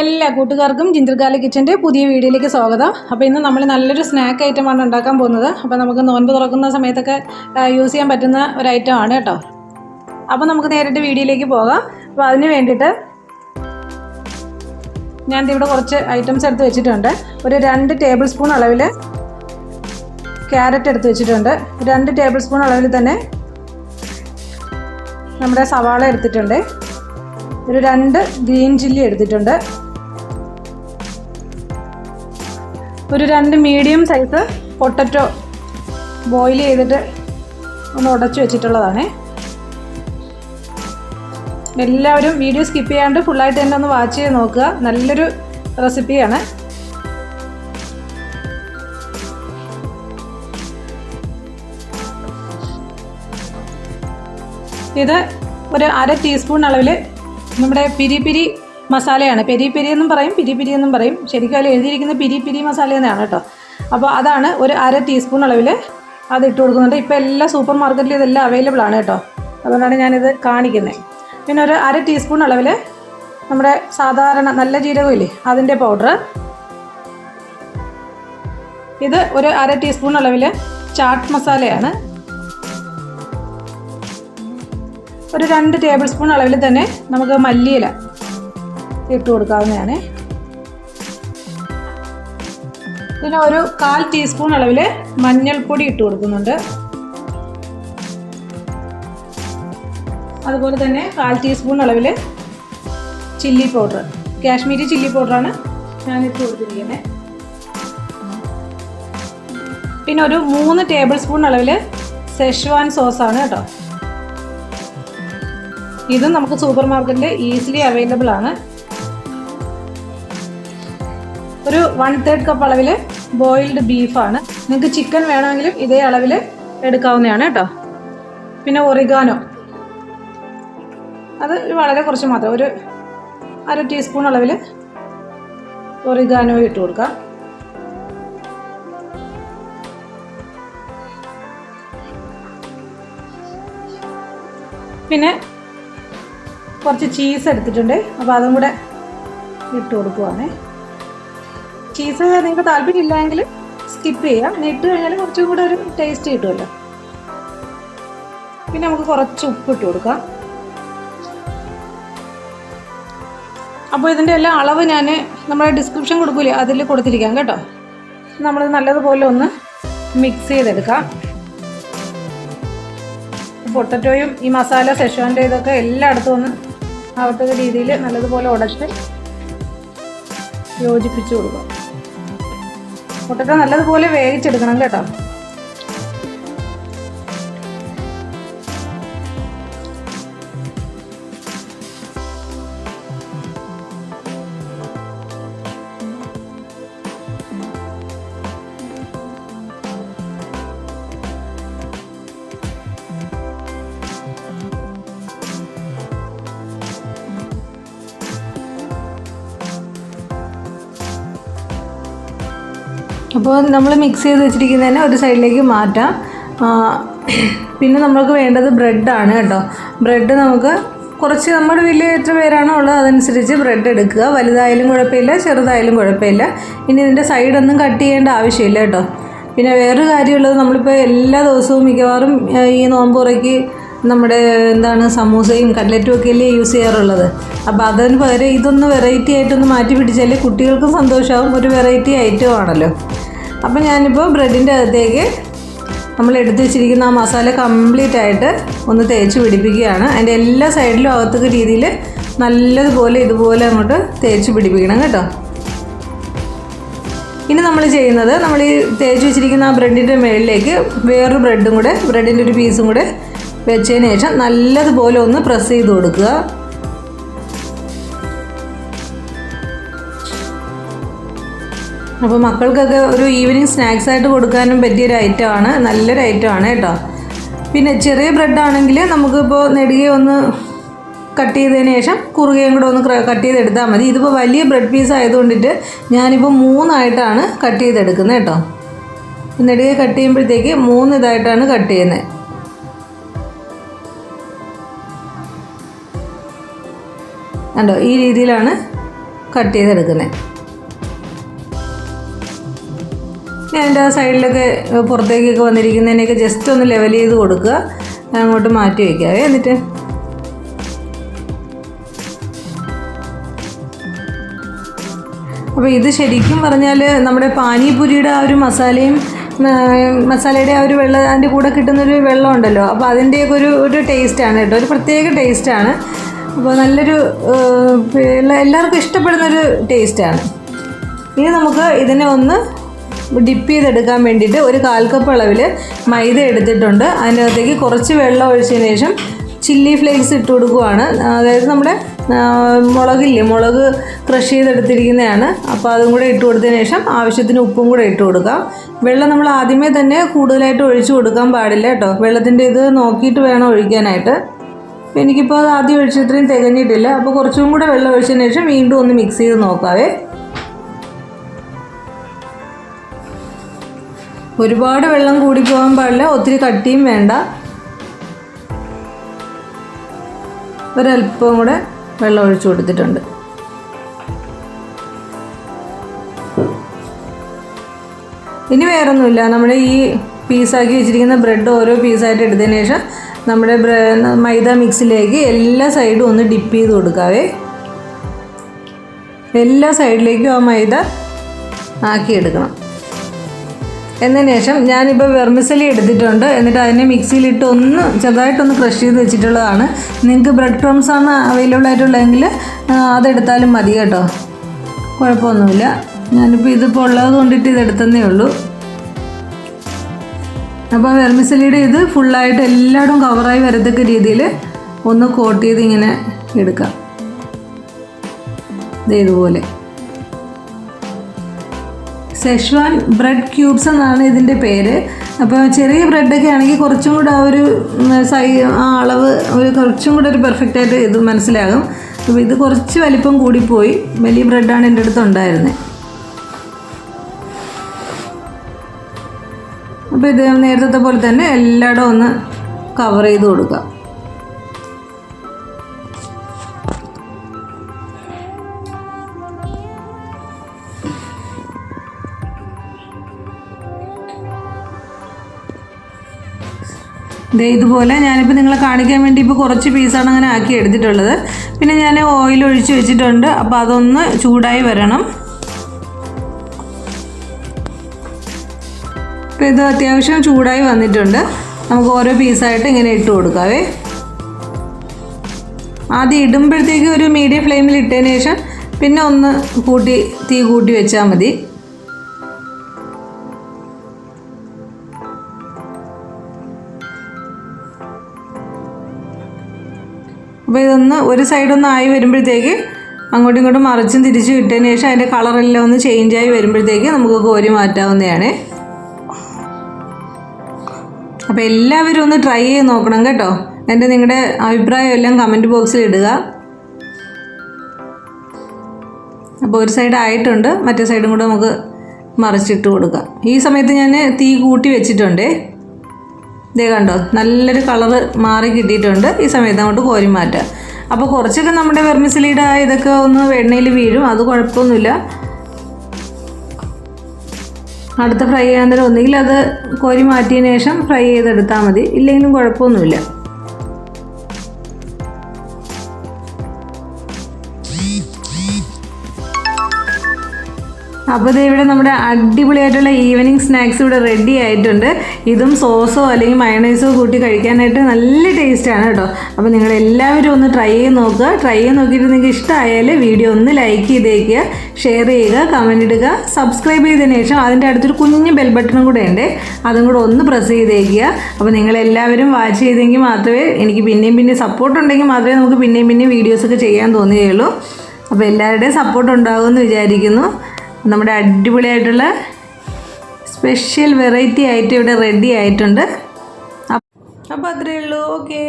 എല്ലാ കൂട്ടുകാർക്കും ജിന്ദ്രകാല കിച്ചന്റെ പുതിയ വീഡിയോയിലേക്ക് സ്വാഗതം. അപ്പോൾ ഇന്ന് നമ്മൾ നല്ലൊരു സ്നാക്ക് ഐറ്റമാണ് ഉണ്ടാക്കാൻ പോകുന്നത്. അപ്പോൾ നമുക്ക് നോൻപ് തുറക്കുന്ന സമയത്തൊക്കെ യൂസ് ചെയ്യാൻ പറ്റുന്ന ഒരു ഐറ്റം ആണ് കേട്ടോ. അപ്പോൾ നമുക്ക് നേരിട്ട് വീഡിയോയിലേക്ക് പോകാം. അപ്പോൾ അതിന് വേണ്ടിയിട്ട് ദേ കുറച്ച് ഐറ്റംസ് എടുത്ത് വെച്ചിട്ടുണ്ട്. ഒരു രണ്ട് ടേബിൾ സ്പൂൺ അളവിൽ ക്യാരറ്റ് എടുത്ത് വെച്ചിട്ടുണ്ട്. രണ്ട് ടേബിൾ സ്പൂൺ അളവിൽ തന്നെ നമ്മുടെ സവാള എടുത്തിട്ടുണ്ട്. ഒരു രണ്ട് ഗ്രീൻ ചില്ലി എടുത്തിട്ടുണ്ട്. ഒരു രണ്ട് മീഡിയം സൈസ് പൊട്ടറ്റോ ബോയിൽ ചെയ്തിട്ട് ഒന്ന് ഉടച്ചു വെച്ചിട്ടുള്ളതാണ്. എല്ലാവരും വീഡിയോ സ്കിപ്പ് ചെയ്യാണ്ട് ഫുള്ളായിട്ട് തന്നെ ഒന്ന് വാച്ച് ചെയ്ത് നോക്കുക. നല്ലൊരു റെസിപ്പിയാണ് ഇത് ഒരു അര ടീസ്പൂൺ അളവിൽ നമ്മുടെ പിരി പിരി മസാലയാണ്. പെരി പെരി എന്നും പറയും പിരി പിരി എന്നും പറയും. ശരിക്കും അതിൽ എഴുതിയിരിക്കുന്ന പിരി പിരി മസാല എന്നാണ് കേട്ടോ. അപ്പോൾ അതാണ് ഒരു അര ടീസ്പൂൺ അളവിൽ അത് ഇട്ട് കൊടുക്കുന്നുണ്ട്. ഇപ്പോൾ എല്ലാ സൂപ്പർ മാർക്കറ്റിലും ഇതെല്ലാം അവൈലബിൾ ആണ് കേട്ടോ. അതുകൊണ്ടാണ് ഞാനിത് കാണിക്കുന്നത് പിന്നെ ഒരു അര ടീസ്പൂൺ അളവിൽ നമ്മുടെ സാധാരണ നല്ല ജീരകമില്ലേ അതിന്റെ പൗഡർ ഇത് ഒരു അര ടീസ്പൂൺ അളവിൽ ചാട്ട് മസാലയാണ്. ഒരു രണ്ട് ടേബിൾ സ്പൂൺ അളവിൽ തന്നെ നമുക്ക് മല്ലിയില ഇട്ട് കൊടുക്കാവുന്നതാണ്. പിന്നെ ഒരു കാൽ ടീസ്പൂൺ അളവിൽ മഞ്ഞൾപ്പൊടി ഇട്ട് കൊടുക്കുന്നുണ്ട്. അതുപോലെ തന്നെ കാൽ ടീസ്പൂൺ അളവിൽ ചില്ലി പൗഡർ കാശ്മീരി ചില്ലി പൗഡറാണ് ഞാൻ ഇട്ട് കൊടുത്തിരിക്കുന്നത്. പിന്നെ ഒരു മൂന്ന് ടേബിൾ സ്പൂൺ അളവിൽ സെഷ്വാൻ സോസാണ് കേട്ടോ. ഇതും നമുക്ക് സൂപ്പർ മാർക്കറ്റിൽ ഈസിലി അവൈലബിൾ ആണ്. ഒരു വൺ തേർഡ് കപ്പ് അളവിൽ ബോയിൽഡ് ബീഫാണ് നിങ്ങൾക്ക് ചിക്കൻ വേണമെങ്കിലും ഇതേ അളവിൽ എടുക്കാവുന്നതാണ് കേട്ടോ. പിന്നെ ഒറിഗാനോ അത് വളരെ കുറച്ച് മാത്രം. ഒരു അര ടീസ്പൂൺ അളവിൽ ഒറിഗാനോ ഇട്ട് കൊടുക്കാം. പിന്നെ കുറച്ച് ചീസ് എടുത്തിട്ടുണ്ട്. അപ്പോൾ അതും കൂടെ ഇട്ട് കൊടുക്കുവാണേ. ചീസ് നിങ്ങൾക്ക് താല്പര്യം ഇല്ലായെങ്കിൽ സ്കിപ്പ് ചെയ്യാം ഇട്ട് കഴിഞ്ഞാൽ കുറച്ചും കൂടെ ഒരു ടേസ്റ്റ് കിട്ടുമല്ലോ. പിന്നെ നമുക്ക് കുറച്ച് ഉപ്പ് ഇട്ട് കൊടുക്കാം. അപ്പോൾ ഇതിന്റെ എല്ലാ അളവ് ഞാൻ നമ്മുടെ ഡിസ്ക്രിപ്ഷൻ കൊടുക്കൂലേ? അതിൽ കൊടുത്തിരിക്കാം കേട്ടോ. നമ്മൾ നല്ലതുപോലെ ഒന്ന് മിക്സ് ചെയ്തെടുക്കാം. പൊട്ടറ്റോയും ഈ മസാല സെഷോന്റെ ഇതൊക്കെ എല്ലായിടത്തും ഒന്ന് ആവത്തക്ക രീതിയിൽ നല്ലതുപോലെ ഉടച്ച് യോജിപ്പിച്ചു കൊടുക്കുക മുട്ടക്ക നല്ലതുപോലെ വേവിച്ചെടുക്കണം കേട്ടോ. അപ്പോൾ നമ്മൾ മിക്സ് ചെയ്ത് വെച്ചിരിക്കുന്നതിനെ ഒരു സൈഡിലേക്ക് മാറ്റാം. പിന്നെ നമുക്ക് വേണ്ടത് ബ്രെഡാണ് കേട്ടോ. ബ്രെഡ് നമുക്ക് കുറച്ച് നമ്മുടെ വലിയ എത്ര പേരാണോ ഉള്ളത് അതനുസരിച്ച് ബ്രെഡ് എടുക്കുക. വലുതായാലും കുഴപ്പമില്ല ചെറുതായാലും കുഴപ്പമില്ല. ഇനി ഇതിന്റെ സൈഡൊന്നും കട്ട് ചെയ്യേണ്ട ആവശ്യമില്ല കേട്ടോ. പിന്നെ വേറൊരു കാര്യമുള്ളത് നമ്മളിപ്പോൾ എല്ലാ ദിവസവും മിക്കവാറും ഈ നോമ്പുറയ്ക്ക് നമ്മുടെ എന്താണ് സമൂസയും കട്ലറ്റും ഒക്കെ അല്ലേ യൂസ് ചെയ്യാറുള്ളത്. അപ്പോൾ അതിന് പകരം ഇതൊന്ന് വെറൈറ്റി ആയിട്ടൊന്ന് മാറ്റി പിടിച്ചാൽ കുട്ടികൾക്കും സന്തോഷമാവും ഒരു വെറൈറ്റി ഐറ്റം ആണല്ലോ. അപ്പോൾ ഞാനിപ്പോൾ ബ്രെഡിന്റെ അകത്തേക്ക് നമ്മൾ എടുത്തു വെച്ചിരിക്കുന്ന ആ മസാല കംപ്ലീറ്റ് ആയിട്ട് ഒന്ന് തേച്ച് പിടിപ്പിക്കുകയാണ്. അതിന്റെ എല്ലാ സൈഡിലും അകത്തൊക്കെ രീതിയിൽ നല്ലതുപോലെ ഇതുപോലെ അങ്ങോട്ട് തേച്ച് പിടിപ്പിക്കണം കേട്ടോ. ഇനി നമ്മൾ ചെയ്യുന്നത് നമ്മൾ ഈ തേച്ച് വെച്ചിരിക്കുന്ന ആ ബ്രെഡിന്റെ മുകളിലേക്ക് വേറൊരു ബ്രെഡും കൂടെ ബ്രെഡിന്റെ ഒരു പീസും കൂടെ വെച്ചതിന് ശേഷം നല്ലതുപോലെ ഒന്ന് പ്രസ് ചെയ്ത് കൊടുക്കുക. അപ്പോൾ മക്കൾക്കൊക്കെ ഒരു ഈവനിങ് സ്നാക്സ് ആയിട്ട് കൊടുക്കാനും പറ്റിയൊരു ഐറ്റമാണ് നല്ലൊരു ഐറ്റമാണ് കേട്ടോ. പിന്നെ ചെറിയ ബ്രെഡ് ആണെങ്കിൽ നമുക്കിപ്പോൾ നെടുകെ ഒന്ന് കട്ട് ചെയ്തതിന് ശേഷം കുറുകയും കൂടെ ഒന്ന് കട്ട് ചെയ്തെടുത്താൽ മതി. ഇതിപ്പോൾ വലിയ ബ്രെഡ് പീസ് ആയതുകൊണ്ടിട്ട് ഞാനിപ്പോൾ മൂന്നായിട്ടാണ് കട്ട് ചെയ്തെടുക്കുന്നത് കേട്ടോ. നെടുകെ കട്ട് ചെയ്യുമ്പോഴത്തേക്ക് മൂന്ന് ഇതായിട്ടാണ് കട്ട് ചെയ്യുന്നത്. കണ്ടോ? ഈ രീതിയിലാണ് കട്ട് ചെയ്തെടുക്കുന്നത്. ആ സൈഡിലൊക്കെ പുറത്തേക്കൊക്കെ വന്നിരിക്കുന്നതിനെയൊക്കെ ജസ്റ്റ് ഒന്ന് ലെവൽ ചെയ്ത് കൊടുക്കുക. അങ്ങോട്ട് മാറ്റി വയ്ക്കാവേ എന്നിട്ട്? അപ്പോൾ ഇത് ശരിക്കും പറഞ്ഞാൽ നമ്മുടെ പാനിപുരിയുടെ ആ ഒരു മസാലയും മസാലയുടെ ആ ഒരു വെള്ളം അതിന്റെ കൂടെ കിട്ടുന്നൊരു വെള്ളം ഉണ്ടല്ലോ. അപ്പോൾ അതിന്റെയൊക്കെ ഒരു ഒരു ടേസ്റ്റാണ് കേട്ടോ. ഒരു പ്രത്യേക ടേസ്റ്റാണ് അപ്പോൾ നല്ലൊരു എല്ലാവർക്കും ഇഷ്ടപ്പെടുന്നൊരു ടേസ്റ്റാണ് ഇനി നമുക്ക് ഇതിനെ ഒന്ന് ഡിപ്പ് ചെയ്തെടുക്കാൻ വേണ്ടിയിട്ട് ഒരു കാൽ കപ്പ് അളവിൽ മൈദ എടുത്തിട്ടുണ്ട്. അതിനകത്തേക്ക് കുറച്ച് വെള്ളം ഒഴിച്ചതിന് ശേഷം ചില്ലി ഫ്ലേക്സ് ഇട്ട് കൊടുക്കുവാണ്. അതായത് നമ്മുടെ മുളകില്ലേ മുളക് ക്രഷ് ചെയ്തെടുത്തിരിക്കുന്നതാണ്. അപ്പോൾ അതും കൂടെ ഇട്ട് കൊടുത്തതിന് ശേഷം ആവശ്യത്തിന് ഉപ്പും കൂടെ ഇട്ട് കൊടുക്കാം. വെള്ളം നമ്മൾ ആദ്യമേ തന്നെ കൂടുതലായിട്ട് ഒഴിച്ചു കൊടുക്കാൻ പാടില്ല കേട്ടോ. വെള്ളത്തിന്റെ ഇത് നോക്കിയിട്ട് വേണം ഒഴിക്കാനായിട്ട്. എനിക്കിപ്പോൾ അത് ആദ്യം ഒഴിച്ചത്രയും തികഞ്ഞിട്ടില്ല. അപ്പോൾ കുറച്ചും കൂടെ വെള്ളം ഒഴിച്ചതിന് ശേഷം വീണ്ടും ഒന്ന് മിക്സ് ചെയ്ത് നോക്കാവേ. ഒരുപാട് വെള്ളം കൂടി പോകാൻ പാടില്ല. ഒത്തിരി കട്ടിയും വേണ്ട. ഒരല്പം കൂടെ വെള്ളം ഒഴിച്ചു കൊടുത്തിട്ടുണ്ട്. ഇനി വേറൊന്നുമില്ല. നമ്മുടെ ഈ പീസാക്കി വെച്ചിരിക്കുന്ന ബ്രെഡ് ഓരോ പീസായിട്ട് എടുത്തതിന് ശേഷം നമ്മുടെ മൈദ മിക്സിലേക്ക് എല്ലാ സൈഡും ഒന്ന് ഡിപ്പ് ചെയ്ത് കൊടുക്കാവേ. എല്ലാ സൈഡിലേക്കും ആ മൈദ ആക്കിയെടുക്കണം. എന്നതിന് ശേഷം ഞാനിപ്പോൾ വെർമിസലി എടുത്തിട്ടുണ്ട്. എന്നിട്ട് അതിനെ മിക്സിയിലിട്ട് ഒന്ന് ചെറുതായിട്ടൊന്ന് ക്രഷ് ചെയ്ത് വെച്ചിട്ടുള്ളതാണ്. നിങ്ങൾക്ക് ബ്രെഡ് ക്രംസ് ആണ് അവൈലബിൾ ആയിട്ടുള്ളതെങ്കിൽ അതെടുത്താലും മതി കേട്ടോ. കുഴപ്പമൊന്നുമില്ല. ഞാനിപ്പോൾ ഇതിപ്പോൾ ഉള്ളത് കൊണ്ടിട്ട് ഇത് ഇതെടുത്തന്നേ ഉള്ളൂ. അപ്പോൾ വെർമിസലിയുടെ ഇത് ഫുള്ളായിട്ട് എല്ലായിടും കവറായി വരത്തക്ക രീതിയിൽ ഒന്ന് കോട്ട് ചെയ്ത് ഇങ്ങനെ എടുക്കാം. ദേ ഇതുപോലെ. സെഷ്വാൻ ബ്രെഡ് ക്യൂബ്സ് എന്നാണ് ഇതിന്റെ പേര്. അപ്പോൾ ചെറിയ ബ്രെഡൊക്കെ ആണെങ്കിൽ കുറച്ചും കൂടെ ആ ഒരു സൈ ആ അളവ് ഒരു കുറച്ചും കൂടെ ഒരു പെർഫെക്റ്റ് ആയിട്ട് ഇത് മനസ്സിലാകും. അപ്പോൾ ഇത് കുറച്ച് വലിപ്പം കൂടിപ്പോയി വലിയ ബ്രെഡാണ് എന്റെ അടുത്ത് ഉണ്ടായിരുന്നത് അപ്പോൾ ഇത് നേരത്തെ പോലെ തന്നെ എല്ലായിടവും ഒന്ന് കവർ ചെയ്ത് കൊടുക്കാം. ദേ ഇതുപോലെ ഞാനിപ്പോൾ നിങ്ങളെ കാണിക്കാൻ വേണ്ടി ഇപ്പോൾ കുറച്ച് പീസാണ് അങ്ങനെ ആക്കി എടുത്തിട്ടുള്ളത്. പിന്നെ ഞാൻ ഓയിൽ ഒഴിച്ച് വെച്ചിട്ടുണ്ട്. അപ്പോൾ അതൊന്ന് ചൂടായി വരണം. അപ്പോൾ ഇത് അത്യാവശ്യം ചൂടായി വന്നിട്ടുണ്ട്. നമുക്ക് ഓരോ പീസായിട്ട് ഇങ്ങനെ ഇട്ട് കൊടുക്കാവേ. ആദ്യം ഇടുമ്പോഴത്തേക്ക് ഒരു മീഡിയം ഫ്ലെയിമിൽ ഇട്ടതിന് ശേഷം പിന്നെ ഒന്ന് കൂട്ടി തീ കൂട്ടി വെച്ചാൽ മതി. അപ്പോൾ ഇതൊന്ന് ഒരു സൈഡൊന്ന് ആയി വരുമ്പോഴത്തേക്ക് അങ്ങോട്ടും ഇങ്ങോട്ടും മറിച്ചും തിരിച്ചും ഇട്ടതിന് ശേഷം അതിന്റെ കളറെല്ലാം ഒന്ന് ചേഞ്ചായി വരുമ്പോഴത്തേക്ക് നമുക്ക് കോരി മാറ്റാവുന്നതാണ്. അപ്പോൾ എല്ലാവരും ഒന്ന് ട്രൈ ചെയ്ത് നോക്കണം കേട്ടോ. എന്റെ നിങ്ങളുടെ അഭിപ്രായം എല്ലാം കമന്റ് ബോക്സിൽ ഇടുക. അപ്പോൾ ഒരു സൈഡ് ആയിട്ടുണ്ട് മറ്റേ സൈഡും കൂടെ നമുക്ക് മറിച്ചിട്ട് കൊടുക്കാം. ഈ സമയത്ത് ഞാൻ തീ കൂട്ടി വെച്ചിട്ടുണ്ടേ. ഇതേ കണ്ടോ നല്ലൊരു കളറ് മാറി കിട്ടിയിട്ടുണ്ട്. ഈ സമയത്ത് അങ്ങോട്ട് കോരി മാറ്റാം. അപ്പോൾ കുറച്ചൊക്കെ നമ്മുടെ വെർമിസിലീഡ് ഇതൊക്കെ ഒന്ന് എണ്ണയിൽ വീഴും അത് കുഴപ്പമൊന്നുമില്ല. അടുത്ത ഫ്രൈ ചെയ്യാൻ നേരം ഒന്നുകിൽ അത് കോരി മാറ്റിയതിന് ശേഷം ഫ്രൈ ചെയ്തെടുത്താൽ മതി. ഇല്ലെങ്കിലും കുഴപ്പമൊന്നുമില്ല. അപ്പോൾ ഇത് ഇവിടെ നമ്മുടെ അടിപൊളിയായിട്ടുള്ള ഈവനിങ് സ്നാക്സ് ഇവിടെ റെഡി ആയിട്ടുണ്ട്. ഇതും സോസോ അല്ലെങ്കിൽ മയണൈസോ കൂട്ടി കഴിക്കാനായിട്ട് നല്ല ടേസ്റ്റാണ് കേട്ടോ. അപ്പോൾ നിങ്ങൾ എല്ലാവരും ഒന്ന് ട്രൈ ചെയ്ത് നോക്കുക. ട്രൈ ചെയ്ത് നോക്കിയിട്ട് നിങ്ങൾക്ക് ഇഷ്ടമായാൽ വീഡിയോ ഒന്ന് ലൈക്ക് ചെയ്തേക്കുക. ഷെയർ ചെയ്യുക കമന്റ് ഇടുക. സബ്സ്ക്രൈബ് ചെയ്തതിന് ശേഷം അതിന്റെ അടുത്തൊരു കുഞ്ഞ് ബെൽ ബട്ടണും കൂടെ ഉണ്ട്. അതും കൂടെ ഒന്ന് പ്രസ് ചെയ്തേക്കുക. അപ്പോൾ നിങ്ങളെല്ലാവരും വാച്ച് ചെയ്തെങ്കിൽ മാത്രമേ എനിക്ക് പിന്നെയും പിന്നെയും സപ്പോർട്ട് ഉണ്ടെങ്കിൽ മാത്രമേ നമുക്ക് പിന്നെയും പിന്നെയും വീഡിയോസൊക്കെ ചെയ്യാൻ തോന്നുകയുള്ളൂ. അപ്പോൾ എല്ലാവരുടെയും സപ്പോർട്ട് ഉണ്ടാകുമെന്ന് വിചാരിക്കുന്നു. നമ്മുടെ അടിപൊളിയായിട്ടുള്ള സ്പെഷ്യൽ വെറൈറ്റി ആയിട്ട് ഇവിടെ റെഡി ആയിട്ടുണ്ട്. അപ്പോൾ അത്രയേ ഉള്ളൂ. ഓക്കേ